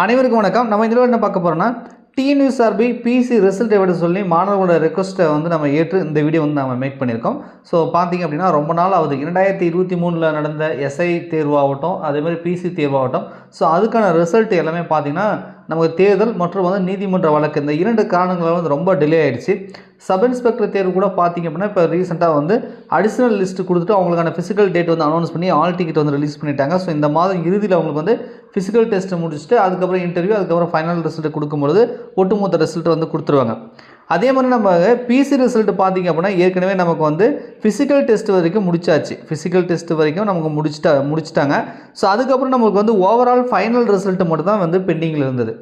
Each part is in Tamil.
அனைவருக்கும் வணக்கம். நம்ம இதில் என்ன பார்க்க போகிறோம்னா டிஎன்யூஎஸ்ஆர்பி பிசி ரிசல்ட் எவ்வளோ சொல்லி மாணவர்களோட ரெக்வஸ்ட்டை வந்து நம்ம ஏற்று இந்த வீடியோ வந்து நம்ம மேக் பண்ணியிருக்கோம். ஸோ பார்த்தீங்க அப்படின்னா ரொம்ப நாள் ஆகுது. இரண்டாயிரத்தி இருபத்தி மூணில் நடந்த எஸ்ஐ தேர்வாகட்டும் அதேமாதிரி பிசி தேர்வாகட்டும். ஸோ அதுக்கான ரிசல்ட் எல்லாமே பார்த்தீங்கன்னா நமக்கு தேர்தல் மற்றும் வந்து நீதிமன்ற வழக்கு. இந்த இரண்டு காரணங்களால் வந்து ரொம்ப டிலே ஆகிடுச்சு சப் இன்ஸ்பெக்டர் தேர்வு கூட பார்த்திங்க அப்படின்னா இப்போ ரீசெண்டாக வந்து அடிஷனல் லிஸ்ட் கொடுத்துட்டு அவங்களுக்கான ஃபிசிக்கல் டேட் வந்து அனௌன்ஸ் பண்ணி ஆல் டிக்கெட் வந்து ரிலீஸ் பண்ணிட்டாங்க. ஸோ இந்த மாதம் இறுதியில் அவங்களுக்கு வந்து ஃபிசிக்கல் டெஸ்ட்டு முடிச்சுட்டு அதுக்கப்புறம் இன்டர்வியூ அதுக்கப்புறம் ஃபைனல் ரிசல்ட் கொடுக்கும்பொழுது ஒட்டுமொத்த ரிசல்ட் வந்து கொடுத்துருவாங்க. அதே மாதிரி நம்ம பிசி ரிசல்ட் பார்த்தீங்க அப்படின்னா ஏற்கனவே நமக்கு வந்து ஃபிசிக்கல் டெஸ்ட் வரைக்கும் முடிச்சாச்சு. ஃபிசிக்கல் டெஸ்ட் வரைக்கும் நமக்கு முடிச்சிட்டா முடிச்சிட்டாங்க. ஸோ அதுக்கப்புறம் நமக்கு வந்து ஓவரால் ஃபைனல் ரிசல்ட் மட்டும் தான் வந்து பெண்டிங்கில் இருந்தது.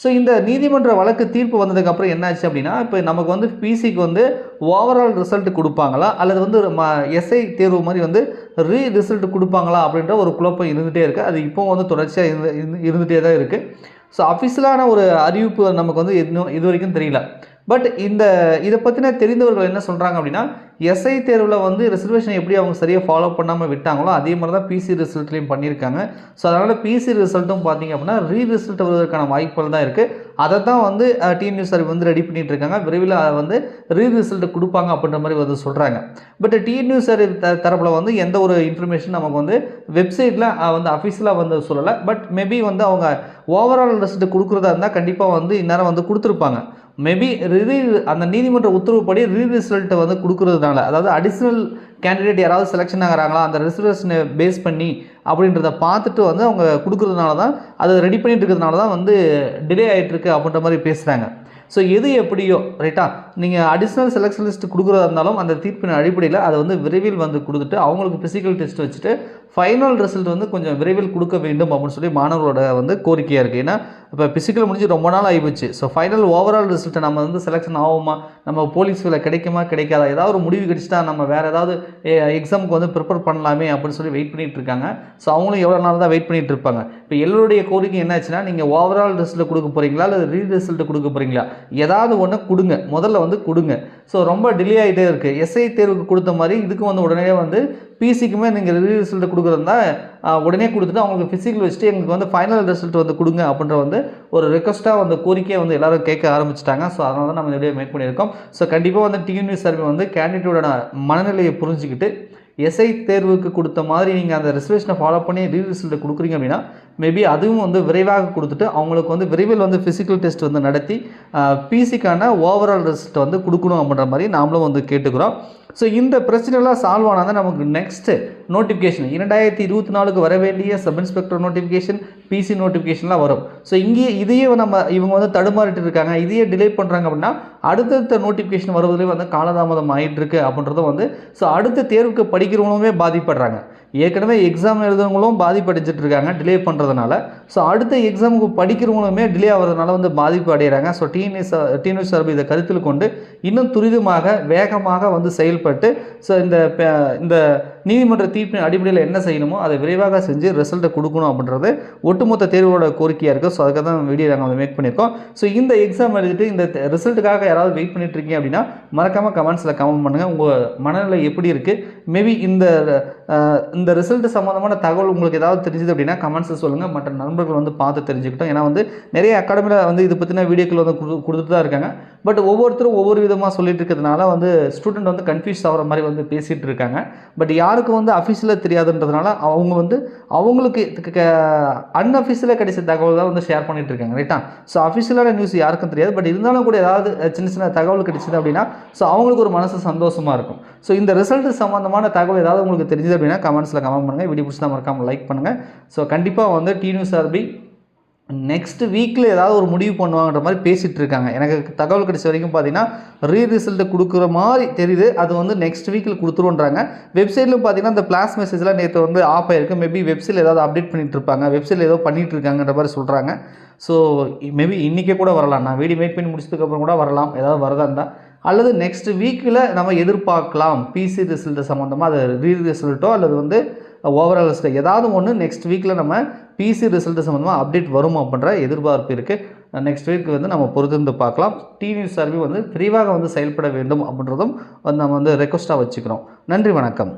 ஸோ இந்த நீதிமன்ற வழக்கு தீர்ப்பு வந்ததுக்கப்புறம் என்னாச்சு அப்படின்னா இப்போ நமக்கு வந்து பிசிக்கு வந்து ஓவரால் ரிசல்ட் கொடுப்பாங்களா? அல்லது வந்து ம எஸ்ஐ தேர்வு மாதிரி வந்து ரீ ரிசல்ட் கொடுப்பாங்களா? அப்படின்ற ஒரு குழப்பம் இருந்துகிட்டே இருக்குது அது இப்போ வந்து தொடர்ச்சியாக இருந்து இருந்து- இருந்துகிட்டே தான் இருக்குது ஸோ அஃபிஷியலான ஒரு அறிவிப்பு நமக்கு வந்து இன்னும் இது வரைக்கும் தெரியல. பட் இந்த இதை பற்றின தெரிந்தவர்கள் என்ன சொல்கிறாங்க அப்படின்னா எஸ்ஐ தேர்வில் வந்து ரிசர்வேஷன் எப்படி அவங்க சரியாக ஃபாலோ பண்ணாமல் விட்டாங்களோ அதே மாதிரி தான் பிசி ரிசல்ட்லேயும் பண்ணியிருக்காங்க. ஸோ அதனால் பிசி ரிசல்ட்டும் பார்த்தீங்க அப்படின்னா ரீ ரிசல்ட் வருவதற்கான வாய்ப்புகள் தான் இருக்குது அதை தான் வந்து டிஎன்யூஸ் சார் வந்து ரெடி பண்ணிகிட்டு இருக்காங்க விரைவில் அதை வந்து ரீ ரிசல்ட் கொடுப்பாங்க அப்படின்ற மாதிரி வந்து சொல்கிறாங்க பட் டிஎன்யூஸ் சார் த தரப்பில் வந்து எந்த ஒரு இன்ஃபர்மேஷன் நமக்கு வந்து வெப்சைட்டில் வந்து அஃபிஷியலாக வந்து சொல்லலை. பட் மேபி வந்து அவங்க ஓவரால் ரிசல்ட் கொடுக்குறதா இருந்தால் கண்டிப்பாக வந்து இந்நேரம் வந்து கொடுத்துருப்பாங்க. மேபி ரீ அந்த நீதிமன்ற உத்தரவுப்படி ரீ ரிசல்ட்டை வந்து கொடுக்குறதுனால அதாவது அடிஷ்னல் கேண்டிடேட் யாராவது செலெக்ஷன் ஆகிறாங்களா அந்த ரிசர்வேஷனை பேஸ் பண்ணி அப்படின்றத பார்த்துட்டு வந்து அவங்க கொடுக்குறதுனால தான் அதை ரெடி பண்ணிட்டு இருக்கிறதுனால தான் வந்து டிலே ஆகிட்டுருக்கு அப்படின்ற மாதிரி பேசுகிறாங்க ஸோ எது எப்படியோ ரைட்டா நீங்கள் அடிஷ்னல் செலெக்ஷன் லிஸ்ட் கொடுக்குறதா இருந்தாலும் அந்த தீர்ப்பின் அடிப்படையில் அதை வந்து விரைவில் வந்து கொடுத்துட்டு அவங்களுக்கு ஃபிசிக்கல் டெஸ்ட் வச்சுட்டு ஃபைனல் ரிசல்ட் வந்து கொஞ்சம் விரைவில் கொடுக்க வேண்டும் அப்படின்னு சொல்லி மாணவர்களோட வந்து கோரிக்கையாக இருக்குது ஏன்னா இப்போ பிசிக்கல் முடிஞ்சு ரொம்ப நாள் ஆகிப்போச்சு ஸோ ஃபைனல் ஓவரால் ரிசல்ட்டை நம்ம வந்து செலெக்ஷன் ஆகுமா? நம்ம போலீஸ் வேலை கிடைக்குமா? கிடைக்காதா? ஏதாவது ஒரு முடிவு கிடைச்சிட்டா நம்ம வேறு ஏதாவது எக்ஸாமுக்கு வந்து ப்ரிப்பேர் பண்ணலாமே அப்படின்னு சொல்லி வெயிட் பண்ணிகிட்டு இருக்காங்க. ஸோ அவங்களும் எவ்வளோ நாள் தான் வெயிட் பண்ணிகிட்டு இருப்பாங்க. இப்போ எல்லோருடைய கோரிக்கை என்னாச்சுன்னா நீங்கள் ஓவரால் ரிசல்ட் கொடுக்க போகிறீங்களா அல்லது ரீ ரிசல்ட் கொடுக்க போகிறீங்களா ஏதாவது ஒன்று கொடுங்க. முதல்ல வந்து கொடுங்க. ஸோ ரொம்ப டிலே ஆகிட்டே இருக்குது எஸ்ஐ தேர்வுக்கு கொடுத்த மாதிரி இதுக்கும் வந்து உடனே வந்து பிசிக்குமே நீங்கள் ரீ ரிசல்ட் கொடுக்குறதா உடனே கொடுத்துட்டு அவங்களுக்கு ஃபிசிக்கல் வச்சுட்டு எங்களுக்கு வந்து ஃபைனல் ரிசல்ட் வந்து கொடுங்க அப்படின்ற வந்து ஒரு ரிக்வஸ்ட்டாக வந்து கோரிக்கையை வந்து எல்லாரும் கேட்க ஆரம்பிச்சிட்டாங்க. ஸோ அதனால தான் நம்ம இந்த வீடியோ மேக் பண்ணியிருக்கோம். ஸோ கண்டிப்பாக வந்து டிஎன்வி சர்வே வந்து கேண்டிடேட்டோட மனநிலையை புரிஞ்சுக்கிட்டு எஸ்ஐ தேர்வுக்கு கொடுத்த மாதிரி நீங்கள் அந்த ரிசர்வேஷனை ஃபாலோ பண்ணி ரீ ரிசல்ட் கொடுக்குறீங்க அப்படின்னா மேபி அதுவும் வந்து விரைவாக கொடுத்துட்டு அவங்களுக்கு வந்து விரைவில் வந்து ஃபிசிக்கல் டெஸ்ட் வந்து நடத்தி பிசிக்கான ஓவரால் ரிசல்ட் வந்து கொடுக்கணும் அப்படின்ற மாதிரி நாமளும் வந்து கேட்டுக்கிறோம். ஸோ இந்த பிரச்சனைலாம் சால்வ் ஆனால் தான் நமக்கு நெக்ஸ்ட்டு நோட்டிஃபிகேஷன் இரண்டாயிரத்தி இருபத்தி நாலுக்கு வர வேண்டிய சப் இன்ஸ்பெக்டர் நோட்டிஃபிகேஷன் பிசி நோட்டிஃபிகேஷன்லாம் வரும். ஸோ இங்கேயே இதையே நம்ம இவங்க வந்து தடுமாறிட்டு இருக்காங்க. இதையே டிலே பண்ணுறாங்க அப்படின்னா அடுத்தடுத்த நோட்டிஃபிகேஷன் வருவதிலே வந்து காலதாமதம் ஆகிட்டு இருக்கு அப்படின்றதும் வந்து ஸோ அடுத்த தேர்வுக்கு படிக்கிறவங்களுமே பாதிப்படுறாங்க. ஏற்கனவே எக்ஸாம் எழுதுறவங்களும் பாதிப்படைஞ்சிட்டு இருக்காங்க டிலே பண்ணுறதுனால ஸோ அடுத்த எக்ஸாமுக்கு படிக்கிறவங்களுமே டிலே ஆகிறதுனால வந்து பாதிப்பு அடைகிறாங்க ஸோ டிஎன்எஸ் டிஎன்எஸ் சார்பு இதை கருத்தில் கொண்டு இன்னும் துரிதமாக வேகமாக வந்து செயல்பட்டு ஸோ இந்த இந்த நீதிமன்ற தீர்ப்பின் அடிப்படையில் என்ன செய்யணுமோ அதை விரைவாக செஞ்சு ரிசல்ட்டை கொடுக்கணும் அப்படின்றது ஒட்டுமொத்த தேர்வோட கோரிக்கையாக இருக்குது ஸோ அதுக்காக தான் வீடியோ நாங்கள் வந்து மேக் பண்ணியிருக்கோம். ஸோ இந்த எக்ஸாம் எழுதிட்டு இந்த ரிசல்ட்டுக்காக யாராவது வெயிட் பண்ணிட்டு இருக்கீங்க அப்படின்னா மறக்காமல் கமெண்ட்ஸில் கமெண்ட் பண்ணுங்கள் உங்கள் மனநிலை எப்படி இருக்குது மேபி இந்த இந்த ரிசல்ட் சம்மந்தமான தகவல் உங்களுக்கு ஏதாவது தெரிஞ்சது அப்படின்னா கமெண்ட்ஸில் சொல்லுங்கள் மற்ற நண்பர்கள் வந்து பார்த்து தெரிஞ்சுக்கிட்டோம். ஏன்னா வந்து நிறைய அகாடமியில் வந்து இது பற்றின வீடியோக்கள் வந்து கொடுத்துட்டு தான் இருக்காங்க. பட் ஒவ்வொருத்தரும் ஒவ்வொரு விதமாக சொல்லிட்டு இருக்கிறதுனால வந்து ஸ்டூடெண்ட் வந்து கன்ஃபியூஸ் ஆகிற மாதிரி வந்து பேசிகிட்டு இருக்காங்க. பட் யாருக்கும் வந்து அஃபிஷியலாக தெரியாதுன்றதுனால அவங்க வந்து அவங்களுக்கு அன்அஃபிஷியலாக கிடைச்ச தகவல் தான் வந்து ஷேர் பண்ணிட்டு இருக்காங்க ரைட்டா ஸோ அஃபிஷியலான நியூஸ் யாருக்கும் தெரியாது. பட் இருந்தாலும் கூட ஏதாவது சின்ன சின்ன தகவல் கிடைச்சிது அப்படின்னா ஸோ அவங்களுக்கு ஒரு மனசு சந்தோஷமாக இருக்கும். ஸோ இந்த ரிசல்ட் சம்மந்தமான தகவல் ஏதாவது உங்களுக்கு தெரிஞ்சது அப்படின்னா கமெண்ட்ஸில் கமெண்ட் பண்ணுங்கள் வீடியோ பிடிச்சா மறக்காமல் லைக் பண்ணுங்கள் ஸோ கண்டிப்பாக வந்து டி நியூஸ் ஆர்பி நெக்ஸ்ட் வீக்கில் ஏதாவது ஒரு முடிவு பண்ணுவாங்கன்ற மாதிரி பேசிகிட்டு இருக்காங்க. எனக்கு தகவல் கிடைச்ச வரைக்கும் பார்த்தீங்கன்னா ரீ ரிசல்ட் கொடுக்குற மாதிரி தெரியுது. அது வந்து நெக்ஸ்ட் வீக்கில் கொடுத்துருன்றாங்க வெப்சைட்லையும் பார்த்தீங்கன்னா இந்த பிளாஸ் மெசேஜ்லாம் நேற்று வந்து ஆஃப் ஆயிருக்கு. மேபி வெப்சைட்டில் ஏதாவது அப்டேட் பண்ணிகிட்டு இருப்பாங்க. வெப்சைட் ஏதோ பண்ணிட்டு இருக்காங்கன்ற மாதிரி சொல்கிறாங்க ஸோ மேபி இன்றைக்கே கூட வரலாம். நான் வீடியோ மேக் பண்ணி முடிச்சதுக்கப்புறம் கூட வரலாம். ஏதாவது வரதா இருந்தால் அல்லது நெக்ஸ்ட் வீக்கில் நம்ம எதிர்பார்க்கலாம். பிசி ரிசல்ட்டை சம்மந்தமாக அது ரீ ரிசல்ட்டோ அல்லது வந்து ஓவரால் ரிசல்ட் ஏதாவது ஒன்று நெக்ஸ்ட் வீக்கில் நம்ம பிசி ரிசல்ட் சம்மந்தமாக அப்டேட் வரும் அப்படின்ற எதிர்பார்ப்பு இருக்குது நெக்ஸ்ட் வீக் வந்து நம்ம பொறுத்திருந்து பார்க்கலாம். டி நியூஸ் சர்வே வந்து விரிவாக வந்து செயல்பட வேண்டும் அப்படின்றதும் வந்து நம்ம வந்து ரெக்வஸ்ட்டாக வச்சுக்கிறோம். நன்றி வணக்கம்.